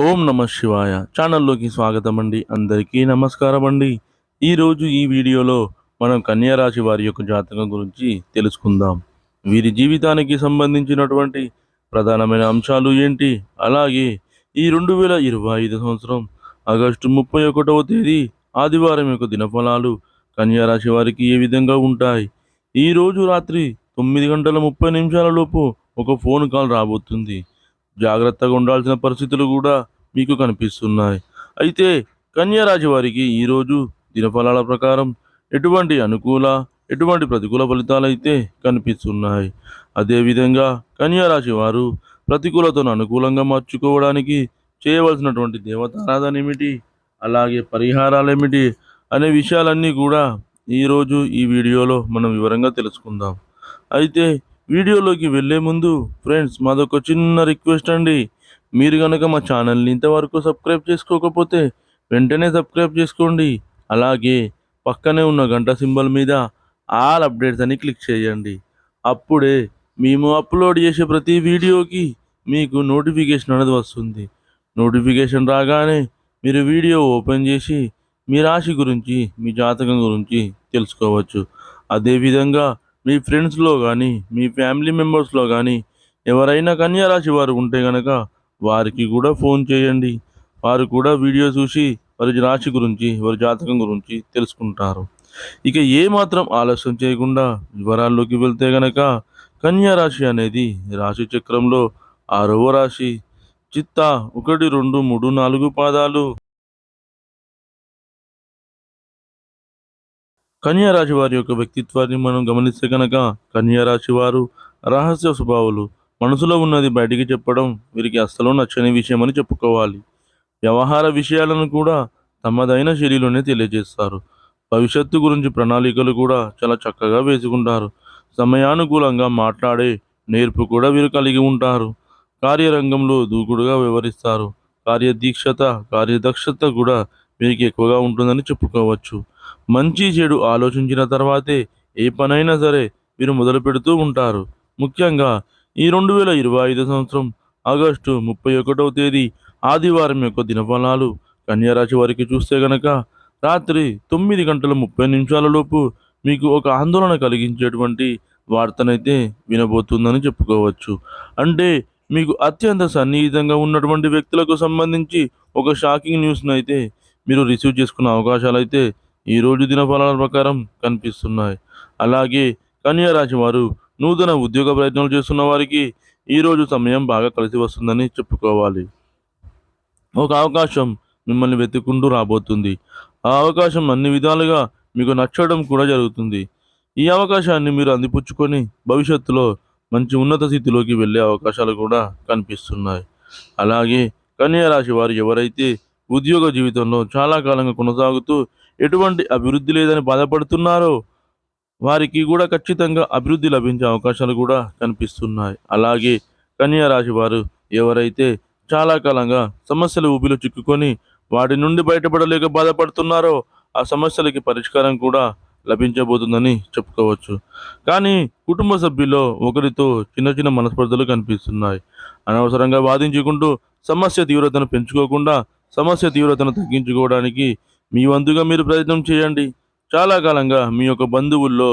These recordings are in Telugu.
ఓం నమ శివాయ. ఛానల్లోకి స్వాగతం అండి అందరికీ నమస్కారం అండి ఈరోజు ఈ వీడియోలో మనం కన్యారాశి వారి యొక్క జాతకం గురించి తెలుసుకుందాం. వీరి జీవితానికి సంబంధించినటువంటి ప్రధానమైన అంశాలు ఏంటి? అలాగే ఈ రెండు వేల ఇరవై ఐదు సంవత్సరం ఆగస్టు ముప్పై ఒకటవ తేదీ ఆదివారం యొక్క దినఫలాలు కన్యా రాశి వారికి ఏ విధంగా ఉంటాయి? ఈ రోజు రాత్రి తొమ్మిది గంటల ముప్పై నిమిషాల లోపు ఒక ఫోన్ కాల్ రాబోతుంది. జాగ్రత్తగా ఉండాల్సిన పరిస్థితులు కూడా మీకు కనిపిస్తున్నాయి. అయితే కన్యారాశి వారికి ఈరోజు దినఫలాల ప్రకారం ఎటువంటి అనుకూల ఎటువంటి ప్రతికూల ఫలితాలు అయితే కనిపిస్తున్నాయి. అదేవిధంగా కన్యారాశి వారు ప్రతికూలతను అనుకూలంగా మార్చుకోవడానికి చేయవలసినటువంటి దేవతారాధన ఏమిటి అలాగే పరిహారాలు ఏమిటి అనే విషయాలన్నీ కూడా ఈరోజు ఈ వీడియోలో మనం వివరంగా తెలుసుకుందాం. అయితే వీడియోలోకి వెళ్ళే ముందు ఫ్రెండ్స్ మాదొక చిన్న రిక్వెస్ట్ అండి. మీరు కనుక మా ఛానల్ని ఇంతవరకు సబ్స్క్రైబ్ చేసుకోకపోతే వెంటనే సబ్స్క్రైబ్ చేసుకోండి. అలాగే పక్కనే ఉన్న గంట సింబల్ మీద ఆల్ అప్డేట్స్ అని క్లిక్ చేయండి. అప్పుడే మేము అప్లోడ్ చేసే ప్రతి వీడియోకి మీకు నోటిఫికేషన్ అనేది వస్తుంది. నోటిఫికేషన్ రాగానే మీరు వీడియో ఓపెన్ చేసి మీ రాశి గురించి మీ జాతకం గురించి తెలుసుకోవచ్చు. అదేవిధంగా మీ ఫ్రెండ్స్లో కానీ మీ ఫ్యామిలీ మెంబర్స్లో కానీ ఎవరైనా కన్యారాశి వారు ఉంటే కనుక వారికి కూడా ఫోన్ చేయండి. వారు కూడా వీడియో చూసి వారి రాశి గురించి వారి జాతకం గురించి తెలుసుకుంటారు. ఇక ఏ మాత్రం ఆలస్యం చేయకుండా వివరాల్లోకి వెళ్తే గనక కన్యారాశి అనేది రాశి చక్రంలో ఆరవ రాశి. చిత్త ఒకటి రెండు మూడు నాలుగు పాదాలు. కన్యారాశి వారి యొక్క వ్యక్తిత్వాన్ని మనం గమనిస్తే కనుక కన్యారాశి వారు రహస్య స్వభావులు మనసులో ఉన్నది బయటికి చెప్పడం వీరికి అస్సలు నచ్చని విషయం అని చెప్పుకోవాలి. వ్యవహార విషయాలను కూడా తమదైన శైలిలోనే తెలియజేస్తారు. భవిష్యత్తు గురించి ప్రణాళికలు కూడా చాలా చక్కగా వేసుకుంటారు. సమయానుకూలంగా మాట్లాడే నేర్పు కూడా వీరు కలిగి ఉంటారు. కార్యరంగంలో దూకుడుగా వ్యవహరిస్తారు. కార్యదీక్షత కార్యదక్షత కూడా మీకు ఎక్కువగా ఉంటుందని చెప్పుకోవచ్చు. మంచి చెడు ఆలోచించిన తర్వాతే ఏ పనైనా సరే వీరు మొదలు పెడుతూ ఉంటారు. ముఖ్యంగా ఈ రెండు వేల ఇరవై ఐదు సంవత్సరం ఆగస్టు ముప్పై ఒకటవ తేదీ ఆదివారం యొక్క దినఫలాలు కన్యారాశి వారికి చూస్తే గనక రాత్రి తొమ్మిది గంటల ముప్పై నిమిషాలలోపు మీకు ఒక ఆందోళన కలిగించేటువంటి వార్తనైతే వినబోతుందని చెప్పుకోవచ్చు. అంటే మీకు అత్యంత సన్నిహితంగా ఉన్నటువంటి వ్యక్తులకు సంబంధించి ఒక షాకింగ్ న్యూస్ను అయితే మీరు రిసీవ్ చేసుకున్న అవకాశాలు అయితే ఈరోజు రోజు దినఫలాల ప్రకారం కనిపిస్తున్నాయి. అలాగే కన్యా రాశి వారు నూతన ఉద్యోగ ప్రయత్నాలు చేస్తున్న వారికి ఈ రోజు సమయం బాగా కలిసి వస్తుందని చెప్పుకోవాలి. ఒక అవకాశం మిమ్మల్ని వెతుక్కుంటూ రాబోతుంది. ఆ అవకాశం అన్ని విధాలుగా మీకు నచ్చడం కూడా జరుగుతుంది. ఈ అవకాశాన్ని మీరు అందిపుచ్చుకొని భవిష్యత్తులో మంచి ఉన్నత స్థితిలోకి వెళ్ళే అవకాశాలు కూడా కనిపిస్తున్నాయి. అలాగే కన్యా రాశి వారు ఎవరైతే ఉద్యోగ జీవితంలో చాలా కాలంగా కొనసాగుతూ ఎటువంటి అభివృద్ధి లేదని బాధపడుతున్నారో? వారికి కూడా ఖచ్చితంగా అభివృద్ధి లభించే అవకాశాలు కూడా కనిపిస్తున్నాయి. అలాగే కన్యా రాశి వారు ఎవరైతే చాలా కాలంగా సమస్యల ఊబిలో చిక్కుకొని వాటి నుండి బయటపడలేక బాధపడుతున్నారో ఆ సమస్యలకి పరిష్కారం కూడా లభించబోతుందని చెప్పుకోవచ్చు. కానీ కుటుంబ సభ్యుల్లో ఒకరితో చిన్న చిన్న మనస్పర్ధలు కనిపిస్తున్నాయి. అనవసరంగా వాదించుకుంటూ సమస్య తీవ్రతను పెంచుకోకుండా సమస్య తీవ్రతను తగ్గించుకోవడానికి మీ వంతుగా మీరు ప్రయత్నం చేయండి. చాలా కాలంగా మీ యొక్క బంధువుల్లో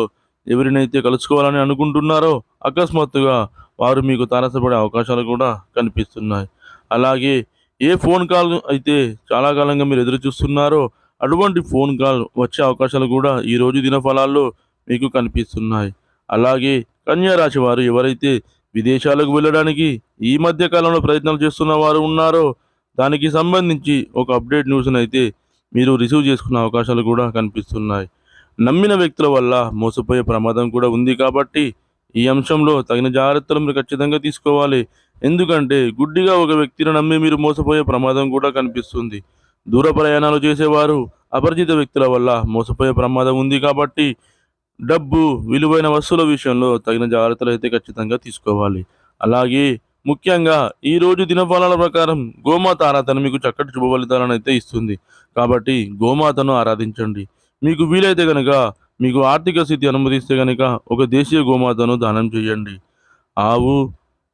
ఎవరినైతే కలుసుకోవాలని అనుకుంటున్నారో అకస్మాత్తుగా వారు మీకు తారసపడే అవకాశాలు కూడా కనిపిస్తున్నాయి. అలాగే ఏ ఫోన్ కాల్ అయితే చాలా కాలంగా మీరు ఎదురు చూస్తున్నారో అటువంటి ఫోన్ కాల్ వచ్చే అవకాశాలు కూడా ఈ రోజు దినఫలాల్లో మీకు కనిపిస్తున్నాయి. అలాగే కన్యారాశి వారు ఎవరైతే విదేశాలకు వెళ్ళడానికి ఈ మధ్య కాలంలో ప్రయత్నాలు చేస్తున్న వారు ఉన్నారో దానికి సంబంధించి ఒక అప్డేట్ న్యూస్ని అయితే మీరు రిసీవ్ చేసుకునే అవకాశాలు కూడా కనిపిస్తున్నాయి. నమ్మిన వ్యక్తుల వల్ల మోసపోయే ప్రమాదం కూడా ఉంది కాబట్టి ఈ అంశంలో తగిన జాగ్రత్తలు మీరు ఖచ్చితంగా తీసుకోవాలి. ఎందుకంటే గుడ్డిగా ఒక వ్యక్తిని నమ్మి మీరు మోసపోయే ప్రమాదం కూడా కనిపిస్తుంది. దూర ప్రయాణాలు చేసేవారు అపరిచిత వ్యక్తుల వల్ల మోసపోయే ప్రమాదం ఉంది కాబట్టి డబ్బు విలువైన వస్తువుల విషయంలో తగిన జాగ్రత్తలు అయితే ఖచ్చితంగా తీసుకోవాలి. అలాగే ముఖ్యంగా ఈ రోజు దినఫలాల ప్రకారం గోమాత ఆరాధన మీకు చక్కటి శుభ ఫలితాలను అయితే ఇస్తుంది. కాబట్టి గోమాతను ఆరాధించండి. మీకు వీలైతే కనుక మీకు ఆర్థిక స్థితి అనుమతిస్తే కనుక ఒక దేశీయ గోమాతను దానం చేయండి. ఆవు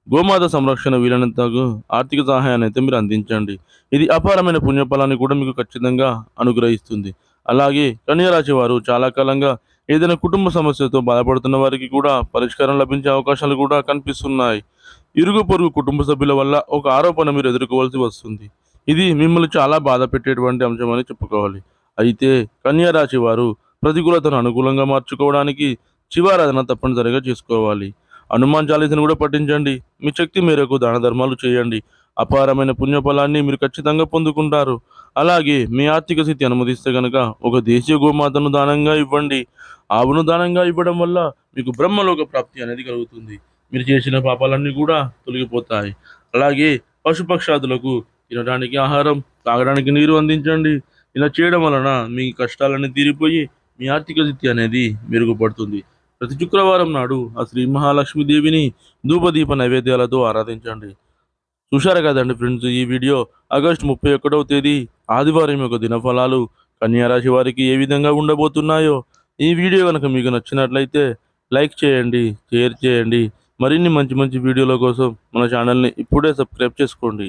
గోమాత సంరక్షణ వీలైనంతకు ఆర్థిక సహాయాన్ని అయితే మీరు అందించండి. ఇది అపారమైన పుణ్యఫలాన్ని కూడా మీకు ఖచ్చితంగా అనుగ్రహిస్తుంది. అలాగే కన్యరాశి వారు చాలా కాలంగా ఏదైనా కుటుంబ సమస్యతో బాధపడుతున్న వారికి కూడా పరిష్కారం లభించే అవకాశాలు కూడా కనిపిస్తున్నాయి. ఇరుగు పొరుగు కుటుంబ సభ్యుల వల్ల ఒక ఆరోపణ మీరు ఎదుర్కోవాల్సి వస్తుంది. ఇది మిమ్మల్ని చాలా బాధ పెట్టేటువంటి అంశం అని చెప్పుకోవాలి. అయితే కన్యారాశి వారు ప్రతికూలతను అనుకూలంగా మార్చుకోవడానికి శివారాధన తప్పనిసరిగా చేసుకోవాలి. హనుమాన్ చాలీసను కూడా పఠించండి. మీ శక్తి మేరకు దాన ధర్మాలు చేయండి. అపారమైన పుణ్యఫలాన్ని మీరు ఖచ్చితంగా పొందుకుంటారు. అలాగే మీ ఆర్థిక స్థితి అనుమతిస్తే కనుక ఒక దేశీయ గోమాతను దానంగా ఇవ్వండి. ఆవును దానంగా ఇవ్వడం వల్ల మీకు బ్రహ్మలోక ప్రాప్తి అనేది కలుగుతుంది. మీరు చేసిన పాపాలన్నీ కూడా తొలగిపోతాయి. అలాగే పశుపక్షాదులకు తినడానికి ఆహారం తాగడానికి నీరు అందించండి. ఇలా చేయడం వలన మీ కష్టాలన్నీ తీరిపోయి మీ ఆర్థిక స్థితి అనేది మెరుగుపడుతుంది. ప్రతి శుక్రవారం నాడు ఆ శ్రీ మహాలక్ష్మీదేవిని ధూపదీప నైవేద్యాలతో ఆరాధించండి. చూశారు కదండి ఫ్రెండ్స్ ఈ వీడియో. ఆగస్టు ముప్పై ఒకటవ తేదీ ఆదివారం యొక్క దినఫలాలు. కన్యారాశి వారికి ఏ విధంగా ఉండబోతున్నాయో ఈ వీడియో కనుక మీకు నచ్చినట్లయితే లైక్ చేయండి షేర్ చేయండి. మరిన్ని మంచి మంచి వీడియోల కోసం మన ఛానల్ని ఇప్పుడే సబ్స్క్రైబ్ చేసుకోండి.